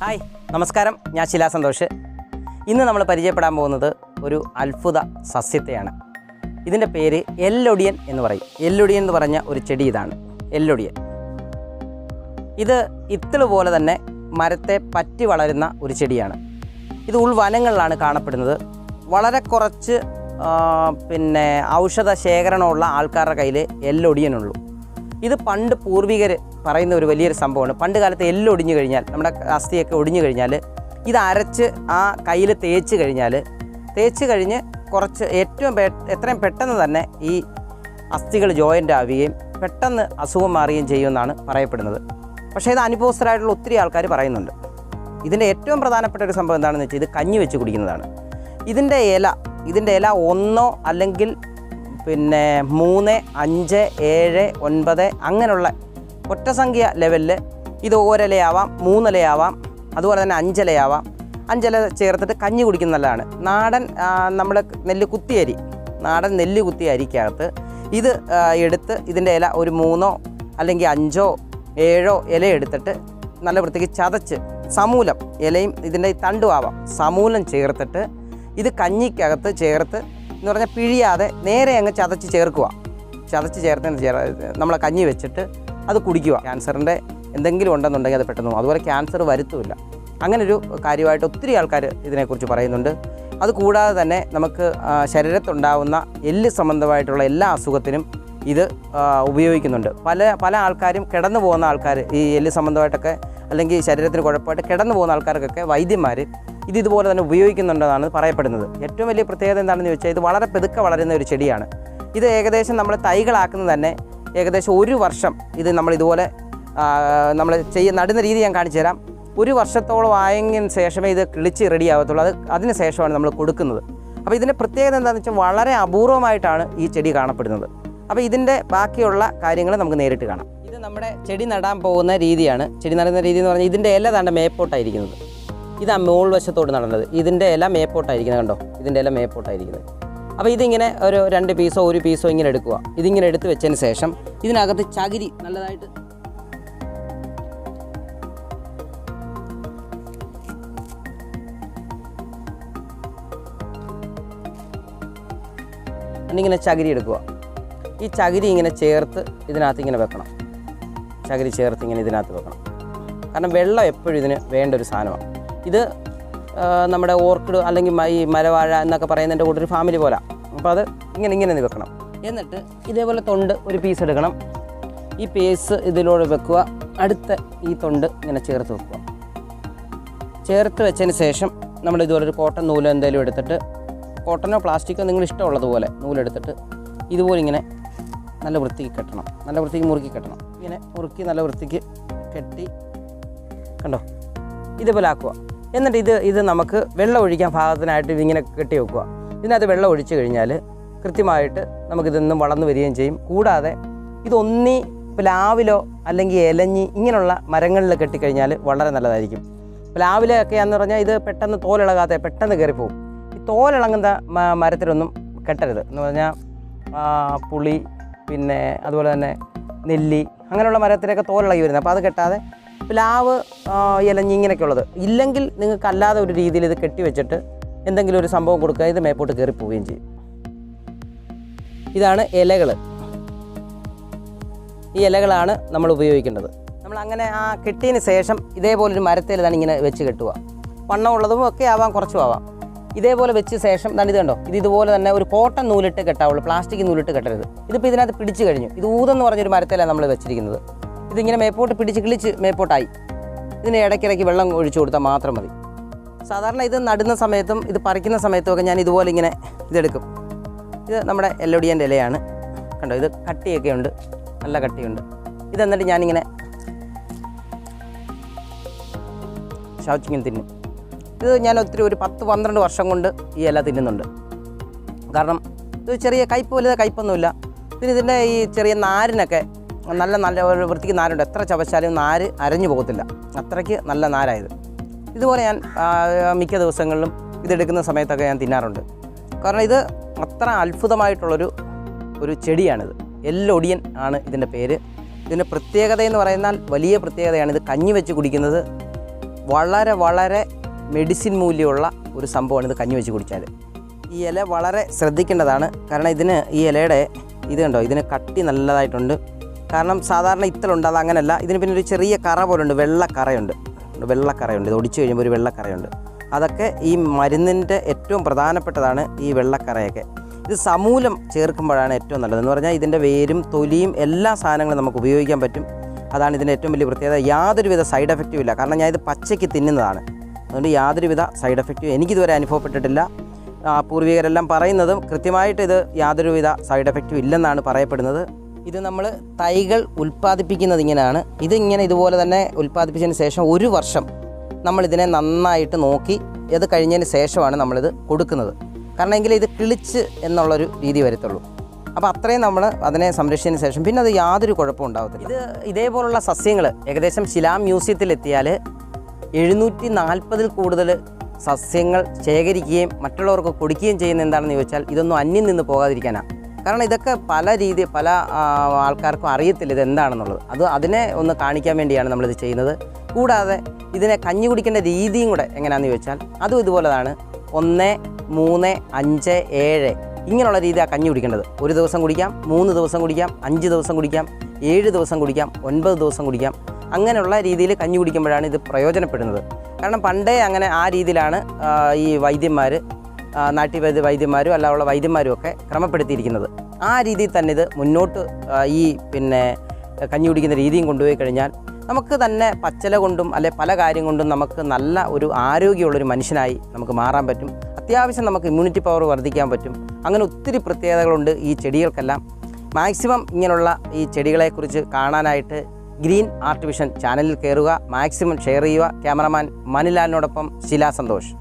Hi നമസ്കാരം. ഞാൻ ശിലാ സന്തോഷ്. ഇന്ന് നമ്മൾ പരിചയപ്പെടാൻ പോകുന്നത് ഒരു അത്ഭുത സസ്യത്തെയാണ്. ഇതിന്റെ പേര് എല്ലൊടിയൻ എന്ന് പറയും. എല്ലൊടിയൻ എന്ന് പറഞ്ഞ ഒരു ചെടി ഇതാണ്. എല്ലൊടിയൻ. ഇത് ഇത്തിൾ പോലെ തന്നെ മരത്തെ പറ്റി വളരുന്ന ഒരു ചെടിയാണ്. ഇത് ഉൾവനങ്ങളിലാണ് കാണപ്പെടുന്നത്. വളരെ കുറച്ച് പിന്നെ ഔഷധ ശേഖരണമുള്ള ആൾക്കാരുടെ കയ്യിൽ എല്ലൊടിയനുള്ളൂ ഇത് പണ്ട് പൂർവികർ പറയുന്ന ഒരു വലിയൊരു സംഭവമാണ്. പണ്ട് കാലത്ത് എല്ലാം ഒടിഞ്ഞു കഴിഞ്ഞാൽ നമ്മുടെ അസ്ഥിയൊക്കെ ഒടിഞ്ഞു കഴിഞ്ഞാൽ ഇത് അരച്ച് ആ കയ്യിൽ തേച്ച് കഴിഞ്ഞാൽ തേച്ച് കഴിഞ്ഞ് കുറച്ച് ഏറ്റവും എത്രയും പെട്ടെന്ന് തന്നെ ഈ അസ്ഥികൾ ജോയിന്റ് ആവുകയും പെട്ടെന്ന് അസുഖം മാറുകയും ചെയ്യുമെന്നാണ് പറയപ്പെടുന്നത്. പക്ഷേ ഇത് അനുഭവസ്ഥരായിട്ടുള്ള ഒത്തിരി ആൾക്കാർ പറയുന്നുണ്ട്. ഇതിന്റെ ഏറ്റവും പ്രധാനപ്പെട്ട ഒരു സംഭവം എന്താണെന്ന് വെച്ചാൽ ഇത് കഞ്ഞി വെച്ച് കുടിക്കുന്നതാണ്. ഇതിന്റെ ഇല ഇതിന്റെ ഇല ഒന്നോ അല്ലെങ്കിൽ പിന്നെ മൂന്ന് അഞ്ച് ഏഴ് ഒൻപത് അങ്ങനെയുള്ള ഒറ്റസംഖ്യ ലെവലിൽ ഇത് ഒരിലയാവാം മൂന്നിലയാവാം അതുപോലെ തന്നെ അഞ്ചിലയാവാം. അഞ്ചില ചേർത്തിട്ട് കഞ്ഞി കുടിക്കുന്ന നല്ലതാണ്. നാടൻ നമ്മൾ നെല്ല് കുത്തിയരി നാടൻ നെല്ല് കുത്തിയ അരിക്കകത്ത് ഇത് എടുത്ത് ഇതിന്റെ ഇല ഒരു മൂന്നോ അല്ലെങ്കിൽ അഞ്ചോ ഏഴോ ഇല എടുത്തിട്ട് നല്ല വൃത്തിക്ക് ചതച്ച് സമൂലം ഇലയും ഇതിന്റെ തണ്ടും ആവാം. സമൂലം ചേർത്തിട്ട് ഇത് കഞ്ഞിക്കകത്ത് ചേർത്ത് എന്ന് പറഞ്ഞാൽ പിഴിയാതെ നേരെ അങ്ങ് ചതച്ച് ചേർക്കുക ചതച്ച് ചേർത്തതിന് ചേർ നമ്മളെ കഞ്ഞി വെച്ചിട്ട് അത് കുടിക്കുക ക്യാൻസറിന്റെ എന്തെങ്കിലും ഉണ്ടെന്നുണ്ടെങ്കിൽ അത് പെട്ടെന്ന് അതുപോലെ ക്യാൻസർ വരുത്തുമില്ല. അങ്ങനൊരു കാര്യമായിട്ട് ഒത്തിരി ആൾക്കാർ ഇതിനെക്കുറിച്ച് പറയുന്നുണ്ട്. അതുകൂടാതെ തന്നെ നമുക്ക് ശരീരത്തുണ്ടാവുന്ന എല്ല് സംബന്ധമായിട്ടുള്ള എല്ലാ അസുഖത്തിനും ഇത് ഉപയോഗിക്കുന്നുണ്ട്. പല പല ആൾക്കാരും കിടന്നു പോകുന്ന ആൾക്കാർ ഈ എല്ല് സംബന്ധമായിട്ടൊക്കെ അല്ലെങ്കിൽ ശരീരത്തിന് കുഴപ്പമായിട്ട് കിടന്നു പോകുന്ന ആൾക്കാർക്കൊക്കെ വൈദ്യന്മാർ ഇത് ഇതുപോലെ തന്നെ ഉപയോഗിക്കുന്നുണ്ടെന്നാണ് പറയപ്പെടുന്നത്. ഏറ്റവും വലിയ പ്രത്യേകത എന്താണെന്ന് ചോദിച്ചാൽ ഇത് വളരെ പെതുക്കെ വളരുന്ന ഒരു ചെടിയാണ്. ഇത് ഏകദേശം നമ്മൾ തൈകളാക്കുന്നത് തന്നെ ഏകദേശം ഒരു വർഷം ഇത് നമ്മൾ ഇതുപോലെ നമ്മൾ ചെയ്യ നടുന്ന രീതി ഞാൻ കാണിച്ചു തരാം. ഒരു വർഷത്തോളം ആയതിന് ശേഷമേ ഇത് കിളിച്ച് റെഡി ആവത്തുള്ളൂ. അത് അതിന് ശേഷമാണ് നമ്മൾ കൊടുക്കുന്നത്. അപ്പോൾ ഇതിന്റെ പ്രത്യേകത എന്താണെന്ന് വെച്ചാൽ വളരെ അപൂർവമായിട്ടാണ് ഈ ചെടി കാണപ്പെടുന്നത്. അപ്പോൾ ഇതിന്റെ ബാക്കിയുള്ള കാര്യങ്ങൾ നമുക്ക് നേരിട്ട് കാണാം. ഇത് നമ്മുടെ ചെടി നടാൻ പോകുന്ന രീതിയാണ്. ചെടി നടുന്ന രീതി എന്ന് പറഞ്ഞാൽ ഇതിന്റെ ഇല താണ്ട മേപ്പോട്ടായിരിക്കുന്നത്. ഇതാ മോൾ വശത്തോട് നടന്നത്. ഇതിന്റെ ഇല മേപ്പോട്ടായിരിക്കുന്നത് കണ്ടോ? ഇതിന്റെ ഇല മേപ്പോട്ടായിരിക്കുന്നത്. അപ്പോൾ ഇതിങ്ങനെ ഒരു രണ്ട് പീസോ ഒരു പീസോ ഇങ്ങനെ എടുക്കുക. ഇതിങ്ങനെ എടുത്ത് വെച്ചതിന് ശേഷം ഇതിനകത്ത് ചകിരി നല്ലതായിട്ട് എന്നിങ്ങനെ ചകിരി എടുക്കുക. ഈ ചകിരി ഇങ്ങനെ ചേർത്ത് ഇതിനകത്ത് ഇങ്ങനെ വെക്കണം. ചകിരി ചേർത്ത് ഇങ്ങനെ ഇതിനകത്ത് വെക്കണം. കാരണം വെള്ളം എപ്പോഴും ഇതിന് വേണ്ട ഒരു സാധനമാണ്. ഇത് നമ്മുടെ ഓർക്കിഡ് അല്ലെങ്കിൽ ഈ മലവാഴ എന്നൊക്കെ പറയുന്നതിന്റെ കൂടെ ഒരു ഫാമിലി പോലെ. അപ്പോൾ അത് ഇങ്ങനെ ഇങ്ങനെ വെക്കണം. എന്നിട്ട് ഇതേപോലെ തൊണ്ട് ഒരു പീസ് എടുക്കണം. ഈ പീസ് ഇതിലൂടെ വെക്കുക. അടുത്ത ഈ തൊണ്ട് ഇങ്ങനെ ചേർത്ത് വെക്കുക. ചേർത്ത് വെച്ചതിന് ശേഷം നമ്മൾ ഇതുപോലെ ഒരു കോട്ടൺ നൂൽ എന്തെങ്കിലും എടുത്തിട്ട് കോട്ടനോ പ്ലാസ്റ്റിക്കോ നിങ്ങൾ ഇഷ്ടമുള്ളതുപോലെ നൂലെടുത്തിട്ട് ഇതുപോലെ ഇങ്ങനെ നല്ല വൃത്തിക്ക് കെട്ടണം. നല്ല വൃത്തിക്ക് മുറുക്കി കെട്ടണം. ഇങ്ങനെ മുറുക്കി നല്ല വൃത്തിക്ക് കെട്ടി കണ്ടോ? ഇതേപോലെ ആക്കുക. എന്നിട്ട് ഇത് ഇത് നമുക്ക് വെള്ളം ഒഴിക്കാൻ ഭാഗത്തിനായിട്ട് ഇതിങ്ങനെ കെട്ടി വെക്കുക. ഇതിനകത്ത് വെള്ളം ഒഴിച്ചു കഴിഞ്ഞാൽ കൃത്യമായിട്ട് നമുക്കിതൊന്നും വളർന്നു വരികയും ചെയ്യും. കൂടാതെ ഇതൊന്നി പ്ലാവിലോ അല്ലെങ്കിൽ ഇലഞ്ഞി ഇങ്ങനെയുള്ള മരങ്ങളിൽ കെട്ടിക്കഴിഞ്ഞാൽ വളരെ നല്ലതായിരിക്കും. പ്ലാവിലൊക്കെ എന്ന് പറഞ്ഞാൽ ഇത് പെട്ടെന്ന് തോലിളകാതെ പെട്ടെന്ന് കയറിപ്പോവും. ഈ തോലിളങ്ങുന്ന മരത്തിലൊന്നും കെട്ടരുത്. എന്ന് പറഞ്ഞാൽ പുളി പിന്നെ അതുപോലെ തന്നെ നെല്ലി അങ്ങനെയുള്ള മരത്തിലൊക്കെ തോലിളകി വരുന്നത്. അപ്പോൾ അത് കെട്ടാതെ പ്ലാവ് ഇലഞ്ഞി ഇങ്ങനെയൊക്കെ ഉള്ളത് ഇല്ലെങ്കിൽ നിങ്ങൾക്ക് അല്ലാതെ ഒരു രീതിയിൽ ഇത് കെട്ടിവെച്ചിട്ട് എന്തെങ്കിലും ഒരു സംഭവം കൊടുക്കുക ഇത് മേപ്പോട്ട് കയറി പോവുകയും ചെയ്യും. ഇതാണ് ഇലകൾ ഈ ഇലകളാണ് നമ്മൾ ഉപയോഗിക്കേണ്ടത്. നമ്മൾ അങ്ങനെ ആ കെട്ടിയതിന് ശേഷം ഇതേപോലൊരു മരത്തിൽ തന്നെ ഇങ്ങനെ വെച്ച് കെട്ടുക. വണ്ണമുള്ളതും ഒക്കെ ആവാം കുറച്ചും ആവാം. ഇതേപോലെ വെച്ച ശേഷം തന്നെ ഇത് കണ്ടോ? ഇത് ഇതുപോലെ തന്നെ ഒരു കോട്ടൺ നൂലിട്ട് കെട്ടാവുള്ളൂ പ്ലാസ്റ്റിക് നൂലിട്ട് കെട്ടരുത്. ഇതിപ്പോൾ ഇതിനകത്ത് പിടിച്ചു കഴിഞ്ഞു. ഇത് ഊതെന്ന് പറഞ്ഞൊരു മരത്തിലാണ് നമ്മൾ വെച്ചിരിക്കുന്നത്. ഇതിങ്ങനെ മേപ്പോട്ട് പിടിച്ച് കിളിച്ച് മേപ്പോട്ടായി. ഇതിന് ഇടയ്ക്കിടയ്ക്ക് വെള്ളം ഒഴിച്ചു കൊടുത്താൽ മാത്രം മതി. സാധാരണ ഇത് നടുന്ന സമയത്തും ഇത് പറിക്കുന്ന സമയത്തും ഒക്കെ ഞാൻ ഇതുപോലെ ഇങ്ങനെ ഇതെടുക്കും. ഇത് നമ്മുടെ എല്ലൊടിയന്റെ ഇലയാണ്. കണ്ടോ ഇത് കട്ടിയൊക്കെ ഉണ്ട്. നല്ല കട്ടിയുണ്ട്. ഇത് എന്നിട്ട് ഞാനിങ്ങനെ ശൗച്ചിങ്ങനെ തിന്നും. ഇത് ഞാൻ ഒത്തിരി ഒരു പത്ത് പന്ത്രണ്ട് വർഷം കൊണ്ട് ഈ ഇല തിന്നുന്നുണ്ട്. കാരണം ഇത് ചെറിയ കയ്പ് വലുത് കയ്പൊന്നുമില്ല പിന്നെ ഇതിന്റെ ഈ ചെറിയ നാരിനൊക്കെ നല്ല നല്ല ഒരു വൃത്തിക്ക് നാരുണ്ട്. എത്ര ചവച്ചാലും നാര് അരഞ്ഞു പോകത്തില്ല. അത്രയ്ക്ക് നല്ല നാരായത്. ഇതുപോലെ ഞാൻ മിക്ക ദിവസങ്ങളിലും ഇതെടുക്കുന്ന സമയത്തൊക്കെ ഞാൻ തിന്നാറുണ്ട്. കാരണം ഇത് അത്ര അത്ഭുതമായിട്ടുള്ളൊരു ഒരു ചെടിയാണിത്. എല്ലൊടിയൻ ആണ് ഇതിന്റെ പേര്. ഇതിന്റെ പ്രത്യേകത എന്ന് പറയുന്നാൽ വലിയ പ്രത്യേകതയാണ് ഇത്. കഞ്ഞി വെച്ച് കുടിക്കുന്നത് വളരെ വളരെ മെഡിസിൻ മൂല്യമുള്ള ഒരു സംഭവമാണ് ഇത് കഞ്ഞി വെച്ച് കുടിച്ചാൽ. ഈ ഇല വളരെ ശ്രദ്ധിക്കേണ്ടതാണ്. കാരണം ഇതിന് ഈ ഇലയുടെ ഇത് കണ്ടോ? ഇതിന് കട്ടി നല്ലതായിട്ടുണ്ട്. കാരണം സാധാരണ ഇത്തലുണ്ട് അത് അങ്ങനെയല്ല ഇതിന് പിന്നെ ഒരു ചെറിയ കറ പോലുണ്ട് വെള്ളക്കറയുണ്ട് വെള്ളക്കറയുണ്ട് ഇത് ഒടിച്ചു കഴിയുമ്പോൾ ഒരു വെള്ളക്കറയുണ്ട് അതൊക്കെ ഈ മരുന്നിന്റെ ഏറ്റവും പ്രധാനപ്പെട്ടതാണ് ഈ വെള്ളക്കറയൊക്കെ ഇത് സമൂലം ചേർക്കുമ്പോഴാണ് ഏറ്റവും നല്ലത്. എന്ന് പറഞ്ഞാൽ ഇതിന്റെ വേരും തൊലിയും എല്ലാ സാധനങ്ങളും നമുക്ക് ഉപയോഗിക്കാൻ പറ്റും. അതാണ് ഇതിന്റെ ഏറ്റവും വലിയ പ്രത്യേകത. യാതൊരുവിധ സൈഡ് എഫക്റ്റും ഇല്ല. കാരണം ഞാൻ ഇത് പച്ചയ്ക്ക് തിന്നുന്നതാണ്. അതുകൊണ്ട് യാതൊരുവിധ സൈഡ് എഫക്റ്റും എനിക്കിതുവരെ അനുഭവപ്പെട്ടിട്ടില്ല. പൂർവികരെല്ലാം പറയുന്നതും കൃത്യമായിട്ട് ഇത് യാതൊരുവിധ സൈഡ് എഫക്റ്റും ഇല്ലെന്നാണ് പറയപ്പെടുന്നത്. ഇത് നമ്മൾ തൈകൾ ഉൽപ്പാദിപ്പിക്കുന്നത് ഇങ്ങനെയാണ്. ഇതിങ്ങനെ ഇതുപോലെ തന്നെ ഉൽപ്പാദിപ്പിച്ചതിന് ശേഷം ഒരു വർഷം നമ്മളിതിനെ നന്നായിട്ട് നോക്കി ഇത് കഴിഞ്ഞതിന് ശേഷമാണ് നമ്മളിത് കൊടുക്കുന്നത്. കാരണം എങ്കിൽ ഇത് കിളിച്ച് എന്നുള്ളൊരു രീതി വരത്തുള്ളൂ. അപ്പോൾ അത്രയും നമ്മൾ അതിനെ സംരക്ഷിച്ചതിന് ശേഷം പിന്നെ അത് യാതൊരു കുഴപ്പവും ഉണ്ടാകത്തില്ല ഇത് ഇതേപോലുള്ള സസ്യങ്ങൾ ഏകദേശം ശിലാ മ്യൂസിയത്തിലെത്തിയാൽ എഴുന്നൂറ്റി നാൽപ്പതിൽ കൂടുതൽ സസ്യങ്ങൾ ശേഖരിക്കുകയും മറ്റുള്ളവർക്ക് കൊടുക്കുകയും ചെയ്യുന്ന എന്താണെന്ന് ചോദിച്ചാൽ ഇതൊന്നും അന്യം നിന്ന് പോകാതിരിക്കാനാണ്. കാരണം ഇതൊക്കെ പല രീതി പല ആൾക്കാർക്കും അറിയത്തില്ല ഇതെന്താണെന്നുള്ളത്. അത് അതിനെ ഒന്ന് കാണിക്കാൻ വേണ്ടിയാണ് നമ്മളിത് ചെയ്യുന്നത്. കൂടാതെ ഇതിനെ കഞ്ഞി കുടിക്കേണ്ട രീതിയും കൂടെ എങ്ങനെയാണെന്ന് ചോദിച്ചാൽ അതും ഇതുപോലെതാണ്. ഒന്ന് മൂന്ന് അഞ്ച് ഏഴ്. ഇങ്ങനെയുള്ള രീതിയാണ് കഞ്ഞി കുടിക്കേണ്ടത്. ഒരു ദിവസം കുടിക്കാം മൂന്ന് ദിവസം കുടിക്കാം അഞ്ച് ദിവസം കുടിക്കാം ഏഴ് ദിവസം കുടിക്കാം ഒൻപത് ദിവസം കുടിക്കാം. അങ്ങനെയുള്ള രീതിയിൽ കഞ്ഞി കുടിക്കുമ്പോഴാണ് ഇത് പ്രയോജനപ്പെടുന്നത്. കാരണം പണ്ടേ അങ്ങനെ ആ രീതിയിലാണ് ഈ വൈദ്യന്മാർ നാട്യവൈദ്യ വൈദ്യന്മാരും അല്ലാതുള്ള വൈദ്യന്മാരും ഒക്കെ ക്രമപ്പെടുത്തിയിരിക്കുന്നത്. ആ രീതിയിൽ തന്നെ ഇത് മുന്നോട്ട് ഈ പിന്നെ കഞ്ഞി കുടിക്കുന്ന രീതിയും കൊണ്ടുപോയി കഴിഞ്ഞാൽ നമുക്ക് തന്നെ പച്ചല കൊണ്ടും അല്ലെ പല കാര്യം കൊണ്ടും നമുക്ക് നല്ല ഒരു ആരോഗ്യമുള്ളൊരു മനുഷ്യനായി നമുക്ക് മാറാൻ പറ്റും. അത്യാവശ്യം നമുക്ക് ഇമ്മ്യൂണിറ്റി പവർ വർദ്ധിക്കാൻ പറ്റും. അങ്ങനെ ഒത്തിരി പ്രത്യേകതകളുണ്ട് ഈ ചെടികൾക്കെല്ലാം. മാക്സിമം ഇങ്ങനെയുള്ള ഈ ചെടികളെക്കുറിച്ച് കാണാനായിട്ട് ഗ്രീൻ ആർട്ട് വിഷൻ ചാനലിൽ കയറുക. മാക്സിമം ഷെയർ ചെയ്യുക. ക്യാമറമാൻ മണിലാലിനോടൊപ്പം ശിലാ സന്തോഷ്.